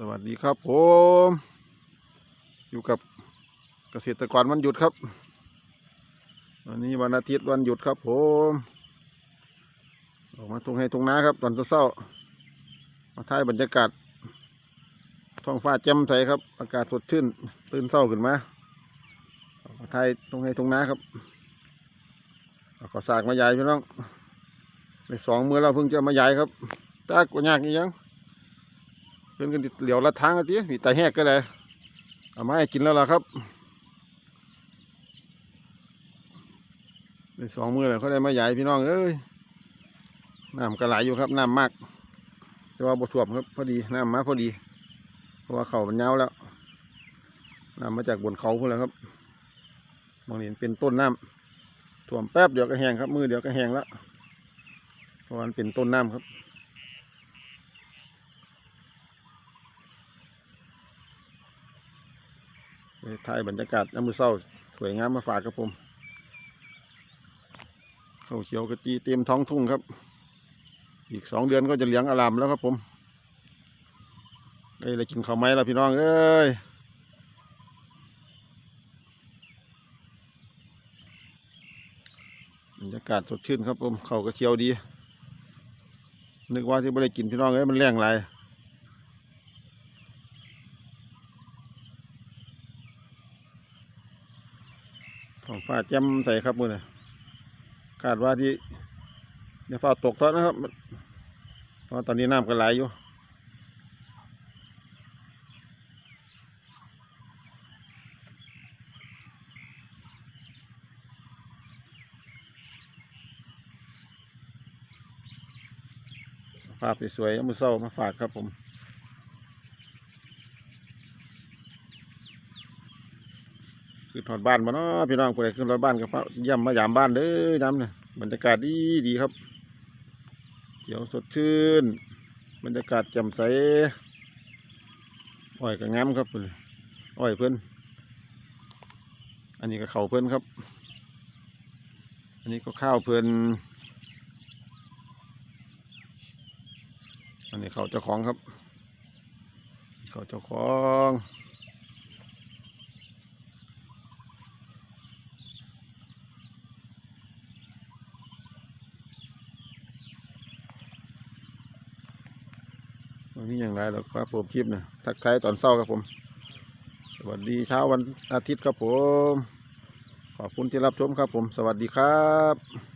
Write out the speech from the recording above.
สวัสดีครับผม อยู่กับเกษตรกรวันหยุดครับ วันนี้วันอาทิตย์วันหยุดครับผม ออกมาตรงให้ตรงนาครับ ตอนเช้ามาถ่ายบรรยากาศท้องฟ้าแจ่มใสครับ อากาศสดชื่นตื่นเช้าขึ้นมาออกมาถ่ายตรงให้ตรงนาครับเอาขอสากมายายพี่น้องในสองมือเราเพิ่งจะมายายครับตากว่ายากนี่ยัง เพิ่นกันเหลียวละทางกันทีนี่ตาแหกก็ได้เอามาให้กินแล้วล่ะครับในสองมือเลยเขาได้มาใหญ่พี่น้องเอ้ยน้ำก็ไหลอยู่ครับน้ำมาก แต่ว่าบท่วมครับพอดีน้ำมาพอดี เพราะว่าเขามันยาแล้วน้ำมาจากบนเขาพุ่นแล้วครับมองเห็นเป็นต้นน้ำท่วมแป๊บเดียวก็แห้งครับ มือเดียวก็แห้งแล้วเพราะว่ามันเป็นต้นน้ำครับ ไป ถ่ายบรรยากาศน้ำมือเศร้าสวยงามมาฝากครับผมข้าวเขียวกะจีเต็มท้องทุ่งครับ อีกสองเดือนก็จะเลี้ยงอารามแล้วครับผมได้เลยกินข้าวไหมแล้วพี่น้องเอ้ยบรรยากาศสดชื่นครับผมเขากระเชียวดี นึกว่าที่ไม่ได้กินพี่น้องเอ้ยมันแรงไร ท้องฟ้าแจ่มใสครับมือนี่คาดว่าที่เดี๋ยวฟ้าตกท่านะครับเพราะตอนนี้น้ำก็ไหลอยู่ภาพสวยๆมือเศร้ามาฝากครับผม คือถอดบ้านมาเนาะพี่น้องผู้ใดขึ้นรถบ้านก็เยี่ยมมายามบ้านเด้อน้ำเนี่ยบรรยากาศดีดีครับเขียวสดชื่น บรรยากาศแจ่มใสอ้อยก็งามครับอ้อยเพิ่อนอันนี้ก็เขาเพิ่อนครับ อันนี้ก็ข้าวเพิ่อนอันนี้เขาเจ้าของครับ เขาเจ้าของ วันนี้อย่างไรหรอกครับผมคลิปนะทักทายตอนเช้าครับผม สวัสดีเช้าวันอาทิตย์ครับผม ขอบคุณที่รับชมครับผม สวัสดีครับ